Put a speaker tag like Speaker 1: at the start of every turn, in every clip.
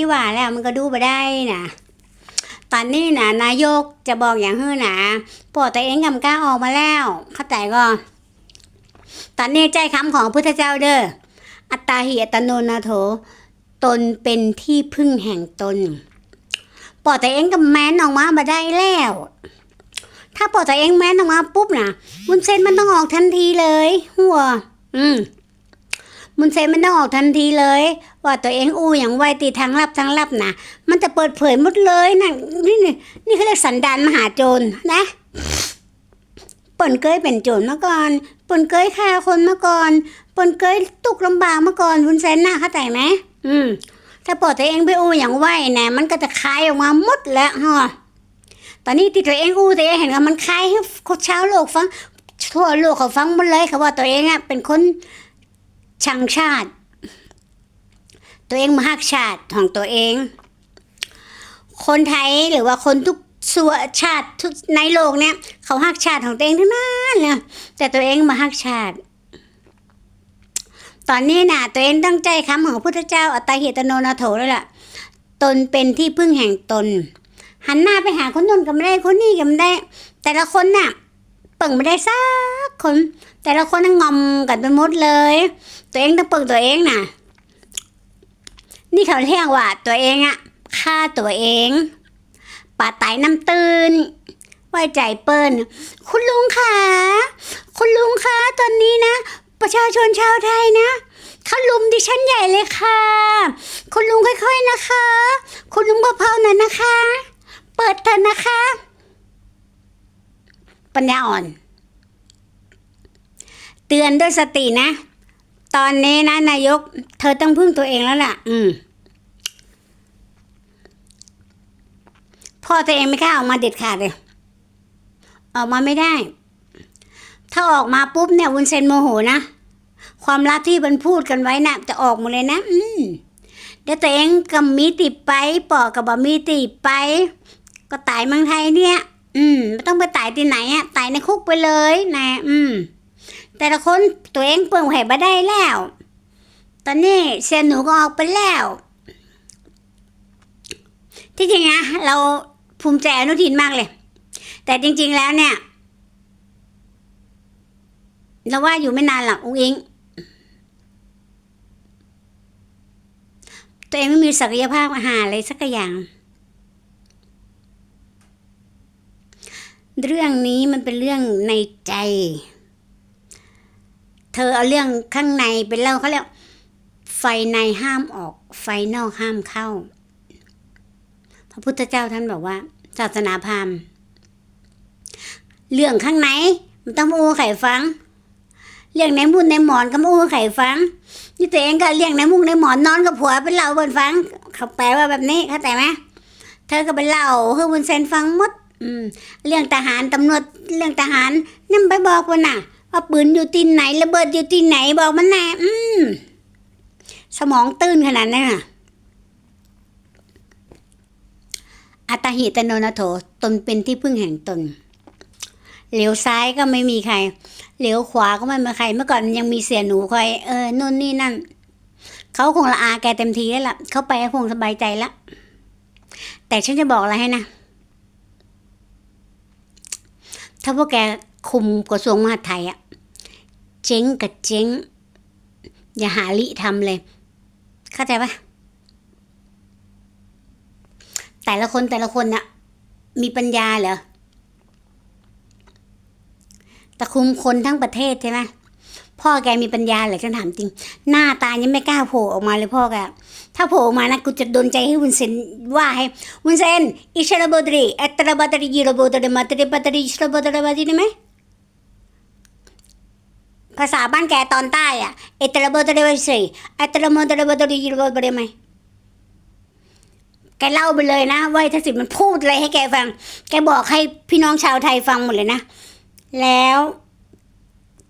Speaker 1: ที่ว่าแล้วมันก็ดูไปได้นะตอนนี้นะนายกจะบอกอย่างฮื้อนะปอตัวเองกำก้าออกมาแล้ว เข้าใจก็ตอนนี้ใจคำของพุทธเจ้าเด้ออัตตาหิอัตโนนาโถ ตนเป็นที่พึ่งแห่งตนปอตัวเองกับแมนออกมามาได้แล้ว ถ้าปอตัวเองแมนออกมาปุ๊บนะมุนเซนมันต้องออกทันทีเลย หัว อืม มุนเซมันต้องออกทันทีเลย ว่าตัวเองอู้อย่างไวตีทางลับทางลับนะมันจะเปิดเผยหมดเลยนะนี่นี่นี่เขาเรียกสันดานมหาโจรนะปนเคยเป็นโจรมาก่อนปนเคยฆ่าคนมาก่อนปนเคยตุกลำบากมาก่อนวุนเซนน่ะเข้าใจไหมอืมถ้าปล่อยตัวเองไปอู้อย่างไวนะมันก็จะคายออกมาหมดแล้วฮะตอนนี้ที่ตัวเองอู้ตัวเองเห็นว่ามันคายให้คนชาวโลกฟังทั่วโลกเขาฟังหมดเลยเขาว่าตัวเองอะเป็นคน ชังชาติ ตัวเองมาฮักชาติของตัวเอง คนไทยหรือว่าคนทุกส่วนชาติทุกในโลกเนี่ย เขาฮักชาติของตัวเองทั้งนั้นเลยแต่ตัวเองมาฮักชาติ ตอนนี้นะตัวเองตั้งใจคำของพุทธเจ้าอัตตาหิตโนนาโถเลยล่ะ ตนเป็นที่พึ่งแห่งตน หันหน้าไปหาคนนู้นก็ไม่ได้คนนี้ก็ไม่ได้ แต่ละคนน่ะ ปิ่งไม่ได้สักคน แต่ละคนน่ะงอมกันไปหมดเลย ตัวเองต้องเปิ่งตัวเองน่ะ นี่เขาเรียกว่าตัวเองอะฆ่าตัวเองป่าไตน้ำตื่นไว้ใจเปิ้นคุณลุงคะคุณลุงคะตอนนี้นะ ประชาชนชาวไทยนะเขาลุมดิฉันใหญ่เลยค่ะ คุณลุงค่อยๆนะคะ คุณลุงเบาๆหน่อยนะคะ เปิดเถอะนะคะ ปัญญาอ่อน เตือนด้วยสตินะ ตอนนี้นะนายก เธอต้องพึ่งตัวเองแล้วล่ะ อืม พ่อตัวเองไม่กล้าออกมาเด็ดขาดเลย ออกมาไม่ได้ ถ้าออกมาปุ๊บเนี่ยวุนเซนโมโหนะความลับที่มันพูดกันไว้นะ่ะจะออกหมดเลยนะ อืมเดี๋ยวตัวเองกับมีติดไปปอกับบะมีติดไป ก็ตายเมืองไทยเนี่ย อืมไม่ต้องไปตายที่ไหนอะตายในคุกไปเลยนะอืม แต่ละคนตัวเองเปิ่งแผ่มาได้แล้ว ตอนนี้เสียหนูก็ออกไปแล้ว ที่จริงนะเราภูมิใจอนุทินมากเลย แต่จริง ๆแล้วเนี่ยเราว่าอยู่ไม่นานหรอกอุ้งอิง ตัวเองไม่มีศักยภาพอาหารอะไรสักอย่าง เรื่องนี้มันเป็นเรื่องในใจ เธอเอาเรื่องข้างในเป็นเล่าเขาเรียกไฟในห้ามออก ไฟนอกห้ามเข้า พระพุทธเจ้าท่านบอกว่า ศาสนาพราหมณ์เรื่องข้างในมันต้องอู้ไข่ฟัง เรื่องในมุ้นในหมอนก็มาอู้ไข่ฟัง นี่ตัวเองก็เลี้ยงในมุ้งในหมอนนอนกับผัวเป็นเหล่าบนฟัง เขาแปลว่าแบบนี้เข้าใจไหมเธอก็เป็นเหล่าเฮ้ยบนเซนฟังมด อืมเรื่องทหารตำรวจเรื่องทหารนั่นไปบอกมันน่ะว่าปืนอยู่ที่ไหนระเบิดอยู่ที่ไหนบอกมันแน่อืมสมองตื้นขนาดนั้นน่ะอัตหิตโนนโถตนเป็นที่พึ่งแห่งตนเหลียวซ้ายก็ไม่มีใครเหลียวขวาก็ไม่มีใคร เมื่อก่อนยังมีเสียหนูคอยเออนู่นนี่นั่นเขาคงละอาแกเต็มทีแล้วล่ะเขาไปคงสบายใจละแต่ฉันจะบอกอะไรให้นะ ถ้าพวกแกคุมกระทรวงมหาดไทยอะเจ๊งกับเจ๊ง อย่าหาลิทำเลย เข้าใจปะแต่ละคนแต่ละคนน่ะ มีปัญญาเหรอแต่คุมคนทั้งประเทศใช่ไหมพ่อแกมีปัญญาเหรอฉันถามจริง หน้าตายังไม่กล้าโผล่ออกมาเลยพ่อแก ถ้าโผล่มานะกูจะโดนใจให้วุนเซนว่าให้วุนเซนอิชระบดรีอัตระบดรียีระบดรีมาตรีบัตรีอิชระบดรีบัตรีได้ไหมภาษาบ้านแกตอนใต้อะเอตระบดรีบัตรีอัตระบดรีบัตรียีระบดรีไหมแกเล่าไปเลยนะว่าทักษิณมันพูดอะไรให้แกฟัง แกบอกให้พี่น้องชาวไทยฟังหมดเลยนะ แล้ว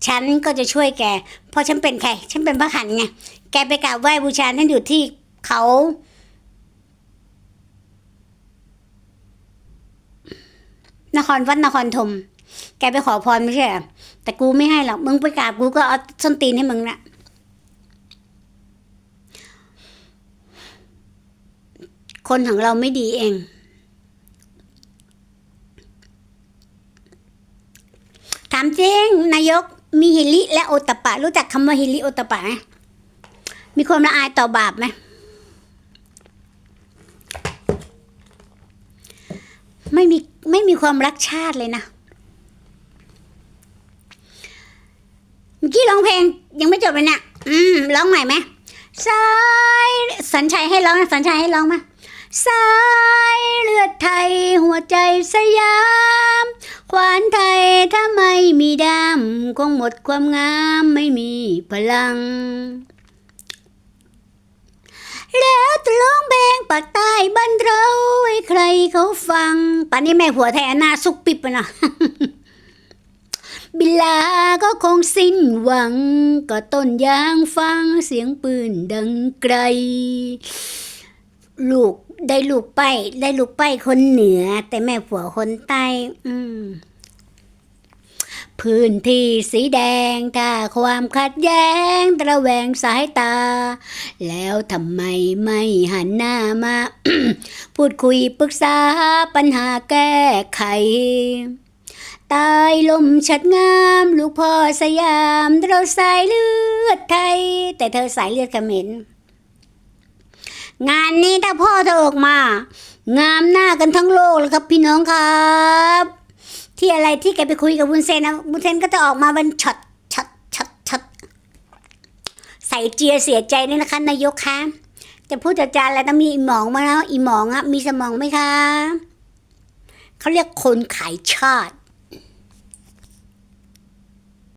Speaker 1: ฉันก็จะช่วยแก เพราะฉันเป็นใคร ฉันเป็นพระขันไง แกไปกราบไหว้บูชาท่านอยู่ที่ เขา นครวัดนครธมแกไปขอพรไม่ใช่แต่กูไม่ให้หรอก มึงไปกราบกูก็เอาส้นตีนให้มึงนะคนของเราไม่ดีเอง ถามจริง นายกมีฮิริและโอตปะ รู้จักคำว่าฮิริโอตตปปะไหมมีความละอายต่อบาปไหม ไม่มีไม่มีความรักชาติเลยนะเมื่อกี้ร้องเพลงยังไม่จบเลยเนี่ยอืมร้องใหม่ไหมสายสัญชัยให้ร้องนะสัญชัยให้ร้องมาสายเลือดไทยหัวใจสยามควานไทยถ้าไม่มีดำคงหมดความงามไม่มีพลัง แล้วจะร้องเพลงปากใต้บ้านเราให้ใครเขาฟังป่านนี้แม่หัวไทยหน้าสุกปิบนะ บิลาก็คงสิ้นหวัง ก็ต้นยางฟังเสียงปืนดังไกล ลูกได้ลูกไป ได้ลูกไปคนเหนือ แต่แม่ผัวคนใต้ อืม พื้นที่สีแดงถ้าความขัดแย้งระแวงสายตา แล้วทำไมไม่หันหน้ามา พูดคุยปรึกษาปัญหาแก้ไข ตายลมชัดงามลูกพ่อสยามเราสายเลือดไทย แต่เธอสายเลือดเขมรงานนี้ถ้าพ่อเธอออกมา งามหน้ากันทั้งโลกเลยครับพี่น้องครับ ที่อะไรที่แกไปคุยกับวุ้นเซนนะวุ้นเซนก็จะออกมาเป็นช็อตช็อตช็อตช็อตใส่เจียเสียใจนี่นะคะนายกคะจะพูดจะจาอะไรต้องมีอีหมองมาแล้วอีหมองอะมีสมองไหมคะเขาเรียกคนขายชาติ